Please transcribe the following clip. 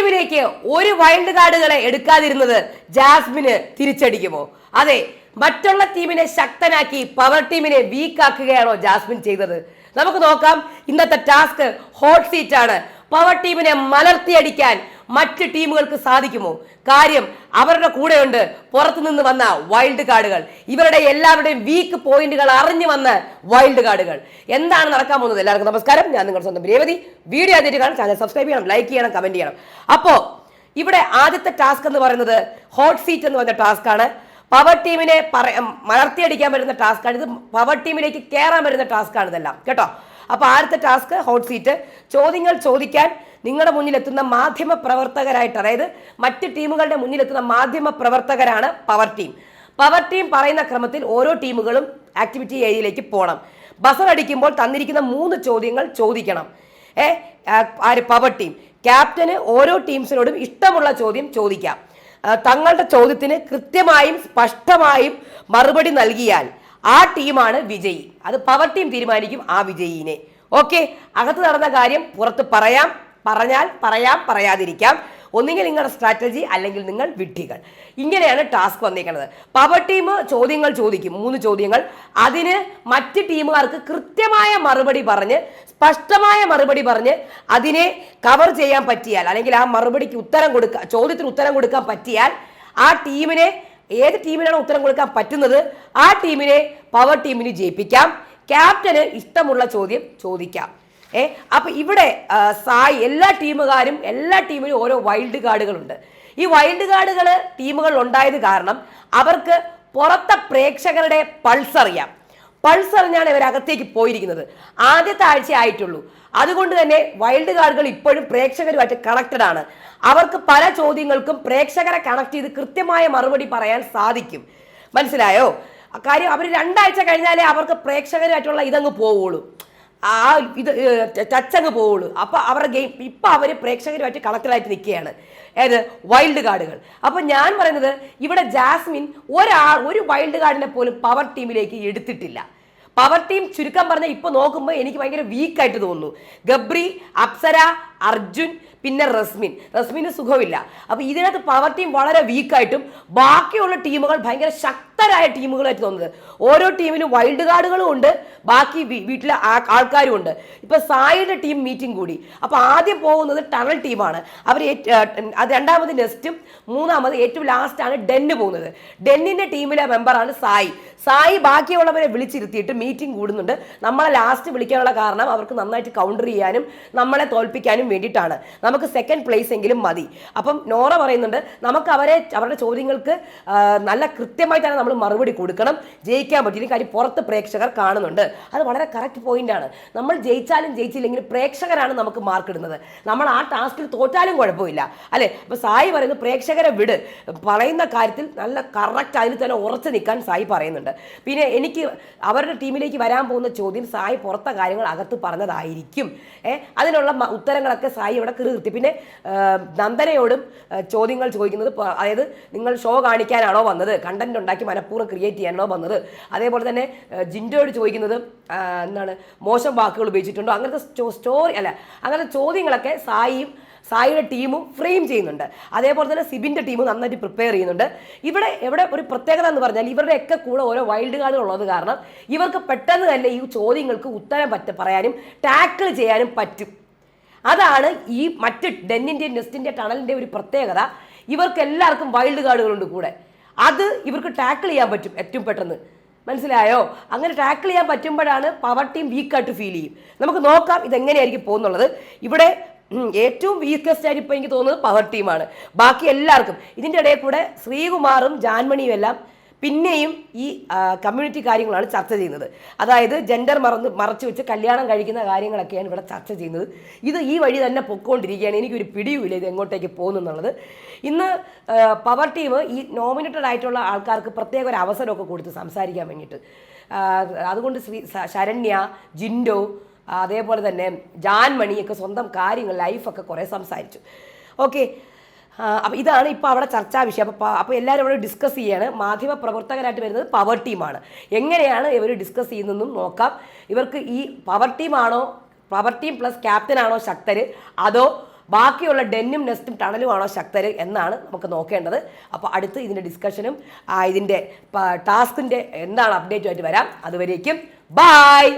ടീമിലേക്ക് ഒരു വൈൽഡ് കാർഡുകളെ എടുക്കാതിരുന്നത് ജാസ്മിന് തിരിച്ചടിക്കുമോ? അതെ മറ്റുള്ള ടീമിനെ ശക്തനാക്കി പവർ ടീമിനെ വീക്ക് ആക്കുകയാണോ ജാസ്മിൻ ചെയ്തത്? നമുക്ക് നോക്കാം. ഇന്നത്തെ ടാസ്ക് ഹോട്ട് സീറ്റ് ആണ്. പവർ ടീമിനെ മലർത്തിയടിക്കാൻ മറ്റ് ടീമുകൾക്ക് സാധിക്കുമോ? കാര്യം അവരുടെ കൂടെയുണ്ട് പുറത്തുനിന്ന് വന്ന വൈൽഡ് കാർഡുകൾ ഇവരുടെ എല്ലാവരുടെയും വീക്ക് പോയിന്റുകൾ അറിഞ്ഞു വന്ന വൈൽഡ് കാർഡുകൾ എന്താണ് നടക്കാൻ പോകുന്നത്? എല്ലാവർക്കും നമസ്കാരം. ഞാൻ നിങ്ങളുടെ സ്വന്തം രേവതി. വീഡിയോ ആദ്യമായിട്ട് കാണാൻ ചാനൽ സബ്സ്ക്രൈബ് ചെയ്യണം ലൈക്ക് ചെയ്യണം കമന്റ് ചെയ്യണം. അപ്പോ ഇവിടെ ആദ്യത്തെ ടാസ്ക് എന്ന് പറയുന്നത് ഹോട്ട് സീറ്റ് എന്ന് പറഞ്ഞ ടാസ്ക് ആണ്. പവർ ടീമിനെ പറ- മലർത്തിയടിക്കാൻ ടാസ്ക് ആണ്. ഇത് പവർ ടീമിലേക്ക് കയറാൻ വരുന്ന ടാസ്ക് ആണ് ഇതെല്ലാം. കേട്ടോ? അപ്പൊ ആദ്യത്തെ ടാസ്ക് ഹോട്ട് സീറ്റ്. ചോദ്യങ്ങൾ ചോദിക്കാൻ നിങ്ങളുടെ മുന്നിലെത്തുന്ന മാധ്യമ പ്രവർത്തകരായിട്ട് അതായത് മറ്റ് ടീമുകളുടെ മുന്നിലെത്തുന്ന മാധ്യമ പ്രവർത്തകരാണ് പവർ ടീം പവർ ടീം പറയുന്ന ക്രമത്തിൽ ഓരോ ടീമുകളും ആക്ടിവിറ്റി ഏരിയയിലേക്ക് പോകണം ബസർ അടിക്കുമ്പോൾ തന്നിരിക്കുന്ന മൂന്ന് ചോദ്യങ്ങൾ ചോദിക്കണം. ഏ ആര്? പവർ ടീം ക്യാപ്റ്റന് ഓരോ ടീംസിനോടും ഇഷ്ടമുള്ള ചോദ്യം ചോദിക്കാം. തങ്ങളുടെ ചോദ്യത്തിന് കൃത്യമായും സ്പഷ്ടമായും മറുപടി നൽകിയാൽ ആ ടീമാണ് വിജയി. അത് പവർ ടീം തീരുമാനിക്കും ആ വിജയിനെ. ഓക്കെ അകത്ത് നടന്ന കാര്യം പുറത്ത് പറയാം പറഞ്ഞാൽ പറയാം പറയാതിരിക്കാം. ഒന്നുകിൽ നിങ്ങളുടെ സ്ട്രാറ്റജി അല്ലെങ്കിൽ നിങ്ങൾ വിഡ്ഢികൾ. ഇങ്ങനെയാണ് ടാസ്ക് വന്നിരിക്കുന്നത്. പവർ ടീം ചോദ്യങ്ങൾ ചോദിക്കും മൂന്ന് ചോദ്യങ്ങൾ. അതിന് മറ്റ് ടീമുകാർക്ക് കൃത്യമായ മറുപടി പറഞ്ഞ് സ്പഷ്ടമായ മറുപടി പറഞ്ഞ് അതിനെ കവർ ചെയ്യാൻ പറ്റിയാൽ അല്ലെങ്കിൽ ആ മറുപടിക്ക് ഉത്തരം കൊടുക്കുക ചോദ്യത്തിന് ഉത്തരം കൊടുക്കാൻ പറ്റിയാൽ ആ ടീമിനെ ഏത് ടീമിനാണ് ഉത്തരം കൊടുക്കാൻ പറ്റുന്നത് ആ ടീമിനെ പവർ ടീമിന് ജയിപ്പിക്കാം. ക്യാപ്റ്റന് ഇഷ്ടമുള്ള ചോദ്യം ചോദിക്കാം. ഏ അപ്പൊ ഇവിടെ സായി എല്ലാ ടീമുകാരും എല്ലാ ടീമിലും ഓരോ വൈൽഡ് കാർഡുകളുണ്ട് ഈ വൈൽഡ് കാർഡുകൾ ടീമുകൾ ഉണ്ടായത് കാരണം അവർക്ക് പുറത്തെ പ്രേക്ഷകരുടെ പൾസ് അറിയാം. പൾസ് അറിഞ്ഞാണ് ഇവർ അകത്തേക്ക് പോയിരിക്കുന്നത്. ആദ്യത്തെ ആഴ്ച ആയിട്ടുള്ളൂ. അതുകൊണ്ട് തന്നെ വൈൽഡ് കാർഡുകൾ ഇപ്പോഴും പ്രേക്ഷകരുമായിട്ട് കണക്റ്റഡ് ആണ്. അവർക്ക് പല ചോദ്യങ്ങൾക്കും പ്രേക്ഷകരെ കണക്ട് ചെയ്ത് കൃത്യമായ മറുപടി പറയാൻ സാധിക്കും. മനസ്സിലായോ? കാര്യം അവർ രണ്ടാഴ്ച കഴിഞ്ഞാലേ അവർക്ക് പ്രേക്ഷകരായിട്ടുള്ള ഇതങ്ങ് പോവുള്ളൂ. ആ ഇത് ടച്ചങ്ങ് പോവുള്ളൂ. അപ്പോൾ അവരുടെ ഗെയിം ഇപ്പൊ അവർ പ്രേക്ഷകരുമായിട്ട് കളക്ടറായിട്ട് നിൽക്കുകയാണ്. ഏത്? വൈൽഡ് കാർഡുകൾ അപ്പോൾ ഞാൻ പറയുന്നത് ഇവിടെ ജാസ്മിൻ ഒരാൾ ഒരു വൈൽഡ് കാർഡിനെ പോലും പവർ ടീമിലേക്ക് എടുത്തിട്ടില്ല. പവർ ടീം ചുരുക്കം പറഞ്ഞാൽ ഇപ്പൊ നോക്കുമ്പോൾ എനിക്ക് ഭയങ്കര വീക്കായിട്ട് തോന്നുന്നു. ഗബ്രി അപ്സര അർജുൻ പിന്നെ റസ്മിൻ. റസ്മിന് സുഖമില്ല. അപ്പൊ ഇതിനകത്ത് പവർ ടീം വളരെ വീക്കായിട്ടും ബാക്കിയുള്ള ടീമുകൾ ഭയങ്കര ശക്തരായ ടീമുകളായിട്ട് തോന്നുന്നത്. ഓരോ ടീമിനും വൈൽഡ് കാർഡുകളും ഉണ്ട് ബാക്കി വീട്ടിലെ ആൾക്കാരും ഉണ്ട്. ഇപ്പൊ സായിയുടെ ടീം മീറ്റിംഗ് കൂടി. അപ്പൊ ആദ്യം പോകുന്നത് ടണൽ ടീമാണ് അവർ അത് രണ്ടാമത് നെസ്റ്റും മൂന്നാമത് ഏറ്റവും ലാസ്റ്റ് ആണ് ഡെന്ന് പോകുന്നത്. ഡെന്നിന്റെ ടീമിലെ മെമ്പറാണ് സായി. സായി ബാക്കിയുള്ളവരെ വിളിച്ചിരുത്തിയിട്ട് മീറ്റിംഗ് കൂടുന്നുണ്ട്. നമ്മളെ ലാസ്റ്റ് വിളിക്കാനുള്ള കാരണം അവർക്ക് നന്നായിട്ട് കൗണ്ടർ ചെയ്യാനും നമ്മളെ തോൽപ്പിക്കാനും വേണ്ടിയിട്ടാണ്. നമുക്ക് സെക്കൻഡ് പ്ലേസ് എങ്കിലും മതി. അപ്പം നോറ പറയുന്നുണ്ട് നമുക്ക് അവരെ അവരുടെ ചോദ്യങ്ങൾക്ക് നല്ല കൃത്യമായി തന്നെ നമ്മൾ മറുപടി കൊടുക്കണം. ജയിക്കാൻ പറ്റില്ല കാര്യം പുറത്ത് പ്രേക്ഷകർ കാണുന്നുണ്ട്. അത് വളരെ കറക്റ്റ് പോയിന്റ് ആണ്. നമ്മൾ ജയിച്ചാലും ജയിച്ചില്ലെങ്കിലും പ്രേക്ഷകരാണ് നമുക്ക് മാർക്ക് ഇടുന്നത്. നമ്മൾ ആ ടാസ്കിൽ തോറ്റാലും കുഴപ്പമില്ല. അല്ലെ? അപ്പൊ സായി പറയുന്നത് പ്രേക്ഷകരെ വിട്. പറയുന്ന കാര്യത്തിൽ നല്ല കറക്റ്റ് അതിൽ തന്നെ ഉറച്ചു നിൽക്കാൻ സായി പറയുന്നുണ്ട്. പിന്നെ എനിക്ക് അവരുടെ ടീമിലേക്ക് വരാൻ പോകുന്ന ചോദ്യം സായി പുറത്തെ കാര്യങ്ങൾ അകത്ത് പറഞ്ഞതായിരിക്കും. ഏഹ് അതിനുള്ള മ- ഉത്തരങ്ങളൊക്കെ സായി ഇവിടെ നിർത്തി. പിന്നെ നന്ദനയോടും ചോദ്യങ്ങൾ ചോദിക്കുന്നത് അതായത് നിങ്ങൾ ഷോ കാണിക്കാനാണോ വന്നത്? കണ്ടന്റ് ഉണ്ടാക്കി മനഃപൂർവം ക്രിയേറ്റ് ചെയ്യാനാണോ വന്നത്? അതേപോലെ തന്നെ ജിൻഡോയോട് ചോദിക്കുന്നത് എന്താണ് മോശം വാക്കുകൾ ഉപയോഗിച്ചിട്ടുണ്ടോ? അങ്ങനത്തെ സ്റ്റോറി അല്ല അങ്ങനത്തെ ചോദ്യങ്ങളൊക്കെ സായിയും സായിയുടെ ടീമും ഫ്രെയിം ചെയ്യുന്നുണ്ട്. അതേപോലെ തന്നെ സിബിന്റെ ടീമും നന്നായിട്ട് പ്രിപ്പയർ ചെയ്യുന്നുണ്ട്. ഇവിടെ എവിടെ ഒരു പ്രത്യേകത എന്ന് പറഞ്ഞാൽ ഇവരുടെയൊക്കെ കൂടെ ഓരോ വൈൽഡ് കാർഡുകൾ ഉള്ളത് കാരണം ഇവർക്ക് പെട്ടെന്ന് തന്നെ ഈ ചോദ്യങ്ങൾക്ക് ഉത്തരം പറ്റ പറയാനും ടാക്കിൾ ചെയ്യാനും പറ്റും. അതാണ് ഈ മറ്റ് ഡെന്നിന്റെ നെസ്റ്റിന്റെ ടണലിന്റെ ഒരു പ്രത്യേകത. ഇവർക്ക് എല്ലാവർക്കും വൈൽഡ് കാർഡുകളുണ്ട് കൂടെ. അത് ഇവർക്ക് ടാക്കിൾ ചെയ്യാൻ പറ്റും ഏറ്റവും പെട്ടെന്ന്. മനസ്സിലായോ? അങ്ങനെ ടാക്കിൾ ചെയ്യാൻ പറ്റുമ്പോഴാണ് പവർ ടീം വീക്കായിട്ട് ഫീൽ ചെയ്യും. നമുക്ക് നോക്കാം ഇതെങ്ങനെയായിരിക്കും പോകുന്നുള്ളത്. ഇവിടെ ഏറ്റവും വീക്കസ്റ്റ് ആയിട്ട് ഇപ്പോൾ എനിക്ക് തോന്നുന്നത് പവർ ടീമാണ് ബാക്കി എല്ലാവർക്കും. ഇതിന്റെ ഇടയിൽ കൂടെ ശ്രീകുമാറും ജാൻമണിയും എല്ലാം പിന്നെയും ഈ കമ്മ്യൂണിറ്റി കാര്യങ്ങളാണ് ചർച്ച ചെയ്യുന്നത്. അതായത് ജെൻഡർ മറന്ന് മറച്ചു വെച്ച് കല്യാണം കഴിക്കുന്ന കാര്യങ്ങളൊക്കെയാണ് ഇവിടെ ചർച്ച ചെയ്യുന്നത്. ഇത് ഈ വഴി തന്നെ പൊക്കോണ്ടിരിക്കുകയാണ്. എനിക്കൊരു പിടിയുമില്ല ഇത് എങ്ങോട്ടേക്ക് പോകുന്നു എന്നുള്ളത് ഇന്ന് പവർ ടീം ഈ നോമിനേറ്റഡ് ആയിട്ടുള്ള ആൾക്കാർക്ക് പ്രത്യേക ഒരു അവസരമൊക്കെ കൊടുത്ത് സംസാരിക്കാൻ വേണ്ടിയിട്ട്. അതുകൊണ്ട് ശ്രീ ശരണ്യ ജിൻഡോ അതേപോലെ തന്നെ ജാൻമണിയൊക്കെ സ്വന്തം കാര്യങ്ങൾ ലൈഫൊക്കെ കുറേ സംസാരിച്ചു. ഓക്കെ അപ്പോൾ ഇതാണ് ഇപ്പോൾ അവിടെ ചർച്ചാ വിഷയം. അപ്പോൾ അപ്പോൾ എല്ലാവരും ഇവിടെ ഡിസ്കസ് ചെയ്യാണ്. മാധ്യമ പ്രവർത്തകരായിട്ട് വരുന്നത് പവർ ടീമാണ് എങ്ങനെയാണ് ഇവർ ഡിസ്കസ് ചെയ്യുന്നതെന്നും നോക്കാം. ഇവർക്ക് ഈ പവർ ടീമാണോ പവർ ടീം പ്ലസ് ക്യാപ്റ്റൻ ആണോ ശക്തർ അതോ ബാക്കിയുള്ള ഡെന്നും നെസ്റ്റും ടണലുമാണോ ശക്തർ എന്നാണ് നമുക്ക് നോക്കേണ്ടത്. അപ്പോൾ അടുത്ത് ഇതിന്റെ ഡിസ്കഷനും ഇതിന്റെ ടാസ്കിന്റെ എന്താണ് അപ്ഡേറ്റുമായിട്ട് വരാം. അതുവരേക്കും ബായ്